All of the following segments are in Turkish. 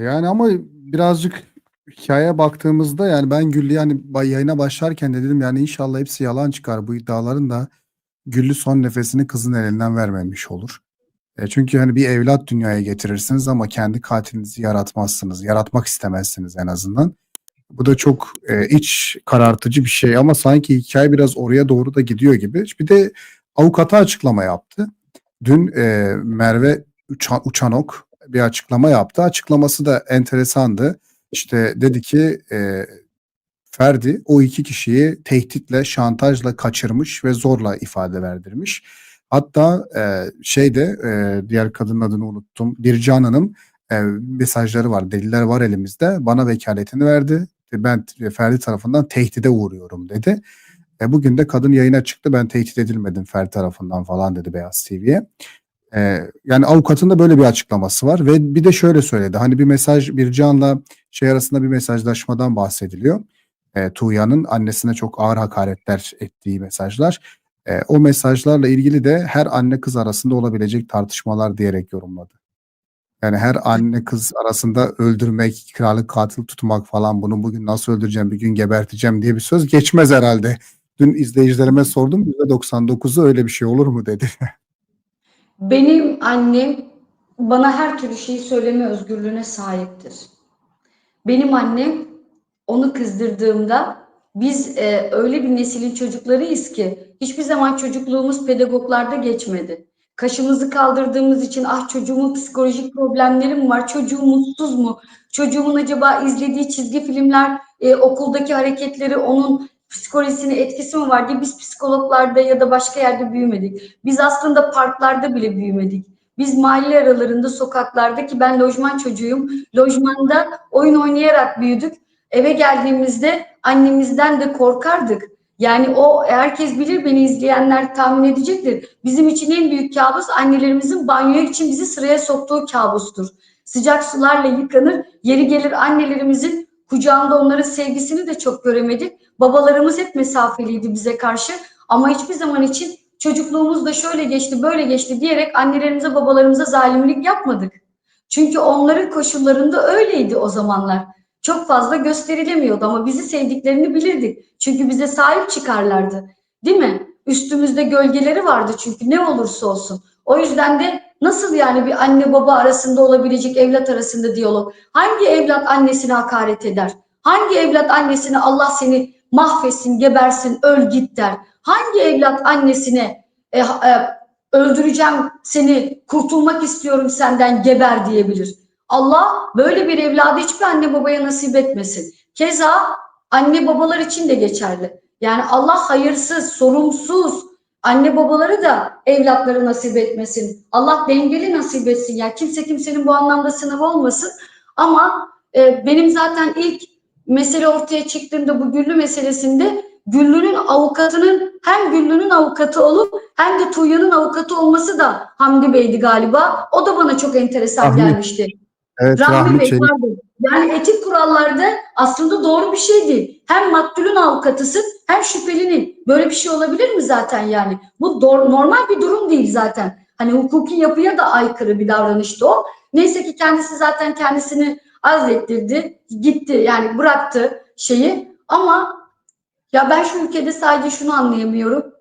Yani ama birazcık hikâyeye baktığımızda yani ben Güllü'ye hani ba yayına başlarken de dedim yani inşallah hepsi yalan çıkar bu iddiaların da Güllü son nefesini kızın elinden vermemiş olur. E, çünkü hani bir evlat dünyaya getirirsiniz ama kendi katilinizi yaratmazsınız. Yaratmak istemezsiniz en azından. Bu da çok e, iç karartıcı bir şey ama sanki hikaye biraz oraya doğru da gidiyor gibi. Bir de avukata açıklama yaptı. Dün e, Merve Uça- Uçanok bir açıklama yaptı. Açıklaması da enteresandı. İşte dedi ki e, Ferdi o iki kişiyi tehditle, şantajla kaçırmış ve zorla ifade verdirmiş. Hatta e, şeyde e, diğer kadının adını unuttum. Bircan Hanım e, mesajları var, deliller var elimizde. Bana vekaletini verdi. Ben Ferdi tarafından tehdide uğruyorum dedi. E, bugün de kadın yayına çıktı. Ben tehdit edilmedim Ferdi tarafından falan dedi Beyaz TV'ye. E, yani avukatın da böyle bir açıklaması var ve bir de şöyle söyledi. Hani bir mesaj Bircan'la şey arasında bir mesajlaşmadan bahsediliyor. E, Tuğya'nın annesine çok ağır hakaretler ettiği mesajlar. E, o mesajlarla ilgili de her anne kız arasında olabilecek tartışmalar diyerek yorumladı. Yani her anne kız arasında öldürmek, kiralık katil tutmak falan bunu bugün nasıl öldüreceğim, bir gün geberteceğim diye bir söz geçmez herhalde. Dün izleyicilerime sordum %99'u öyle bir şey olur mu dedi. Benim annem bana her türlü şeyi söyleme özgürlüğüne sahiptir. Benim annem onu kızdırdığımda biz e, öyle bir neslin çocuklarıyız ki hiçbir zaman çocukluğumuz pedagoglarda geçmedi. Kaşımızı kaldırdığımız için ah çocuğumun psikolojik problemleri mi var, çocuğum mutsuz mu, çocuğumun acaba izlediği çizgi filmler, e, okuldaki hareketleri onun psikolojisine etkisi mi var diye biz psikologlarda ya da başka yerde büyümedik. Biz aslında parklarda bile büyümedik. Biz mahalle aralarında, sokaklarda ki ben lojman çocuğuyum. Lojmanda oyun oynayarak büyüdük. Eve geldiğimizde annemizden de korkardık. Yani o herkes bilir beni izleyenler tahmin edecektir. Bizim için en büyük kabus annelerimizin banyoya için bizi sıraya soktuğu kabustur. Sıcak sularla yıkanır, yeri gelir annelerimizin kucağında onların sevgisini de çok göremedik. Babalarımız hep mesafeliydi bize karşı ama hiçbir zaman için çocukluğumuz da şöyle geçti, böyle geçti diyerek annelerimize, babalarımıza zalimlik yapmadık. Çünkü onların koşullarında öyleydi o zamanlar. Çok fazla gösterilemiyordu ama bizi sevdiklerini bilirdik. Çünkü bize sahip çıkarlardı. Değil mi? Üstümüzde gölgeleri vardı çünkü ne olursa olsun. O yüzden de nasıl yani bir anne baba arasında olabilecek evlat arasında diyalog? Hangi evlat annesine hakaret eder? Hangi evlat annesine Allah seni mahvetsin, gebersin, öl git der? Hangi evlat annesine e, e, öldüreceğim seni, kurtulmak istiyorum senden geber diyebilir? Allah böyle bir evladı hiçbir anne babaya nasip etmesin. Keza anne babalar için de geçerli. Yani Allah hayırsız, sorumsuz anne babaları da evlatları nasip etmesin. Allah dengeli nasip etsin. Yani kimse kimsenin bu anlamda sınavı olmasın. Ama e, benim zaten ilk mesele ortaya çıktığında bu Güllü meselesinde Güllü'nün avukatının hem Güllü'nün avukatı olup hem de Tuğya'nın avukatı olması da Hamdi Bey'di galiba. O da bana çok enteresan Rahmi. gelmişti. Evet Rahmi Rahmi Bey pardon. Yani etik kurallarda aslında doğru bir şey değil. Hem maktulün avukatısın hem şüphelinin. Böyle bir şey olabilir mi zaten yani? Bu normal bir durum değil zaten. Hani hukuki yapıya da aykırı bir davranıştı o. Neyse ki kendisi zaten kendisini azlettirdi. Gitti yani bıraktı şeyi. Ama ya ben şu ülkede sadece şunu anlayamıyorum.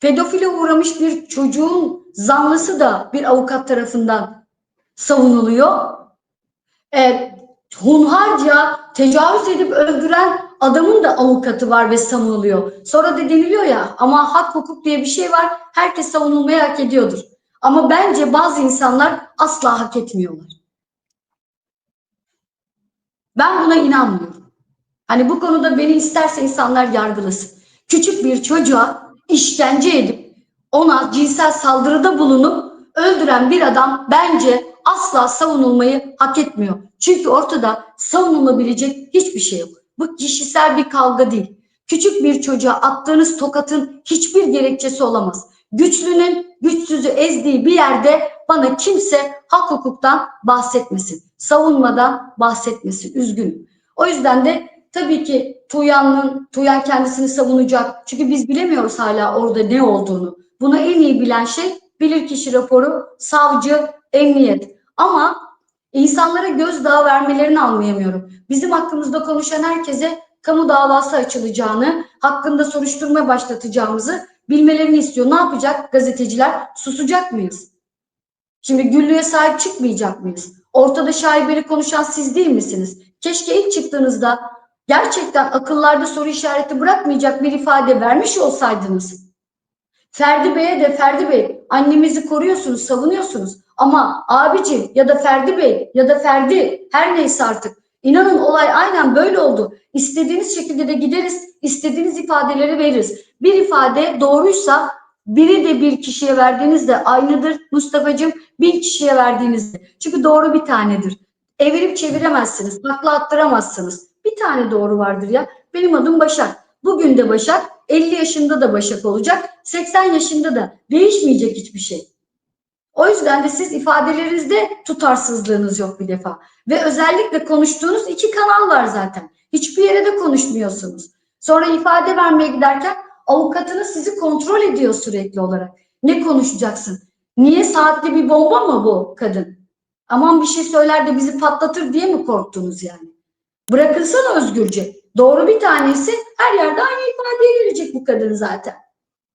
Pedofile uğramış bir çocuğun zanlısı da bir avukat tarafından savunuluyor. E, hunharca tecavüz edip öldüren adamın da avukatı var ve savunuluyor. Sonra da deniliyor ya ama hak hukuk diye bir şey var. Herkes savunulmayı hak ediyordur. Ama bence bazı insanlar asla hak etmiyorlar. Ben buna inanmıyorum. Hani bu konuda beni isterse insanlar yargılasın. Küçük bir çocuğa işkence edip ona cinsel saldırıda bulunup öldüren bir adam bence asla savunulmayı hak etmiyor. Çünkü ortada savunulabilecek hiçbir şey yok. Bu kişisel bir kavga değil. Küçük bir çocuğa attığınız tokatın hiçbir gerekçesi olamaz. Güçlünün güçsüzü ezdiği bir yerde bana kimse hak hukuktan bahsetmesin. Savunmadan bahsetmesin. Üzgünüm. O yüzden de tabii ki Tuyan'ın, Tuyan kendisini savunacak. Çünkü biz bilemiyoruz hala orada ne olduğunu. Buna en iyi bilen şey bilirkişi raporu, savcı, emniyet. Ama İnsanlara gözdağı vermelerini anlayamıyorum. Bizim hakkımızda konuşan herkese kamu davası açılacağını, hakkında soruşturma başlatacağımızı bilmelerini istiyor. Ne yapacak gazeteciler? Susacak mıyız? Şimdi Güllü'ye sahip çıkmayacak mıyız? Ortada şaibeli konuşan siz değil misiniz? Keşke ilk çıktığınızda gerçekten akıllarda soru işareti bırakmayacak bir ifade vermiş olsaydınız. Ferdi Bey'e de Ferdi Bey annemizi koruyorsunuz, savunuyorsunuz. Ama abici ya da Ferdi Bey ya da Ferdi her neyse artık inanın olay aynen böyle oldu. İstediğiniz şekilde de gideriz, istediğiniz ifadeleri veririz. Bir ifade doğruysa biri de bir kişiye verdiğinizde aynıdır Mustafa'cığım bin kişiye verdiğinizde. Çünkü doğru bir tanedir. Evirip çeviremezsiniz, takla attıramazsınız. Bir tane doğru vardır ya. Benim adım Başak. Bugün de Başak, 50 yaşında da Başak olacak, 80 yaşında da değişmeyecek hiçbir şey. O yüzden de siz ifadelerinizde tutarsızlığınız yok bir defa. Ve özellikle konuştuğunuz iki kanal var zaten. Hiçbir yere de konuşmuyorsunuz. Sonra ifade vermeye giderken avukatınız sizi kontrol ediyor sürekli olarak. Ne konuşacaksın? Niye saatli bir bomba mı bu kadın? Aman bir şey söyler de bizi patlatır diye mi korktunuz yani? Bırakılsana özgürce. Doğru bir tanesi her yerde aynı ifadeye verecek bu kadın zaten.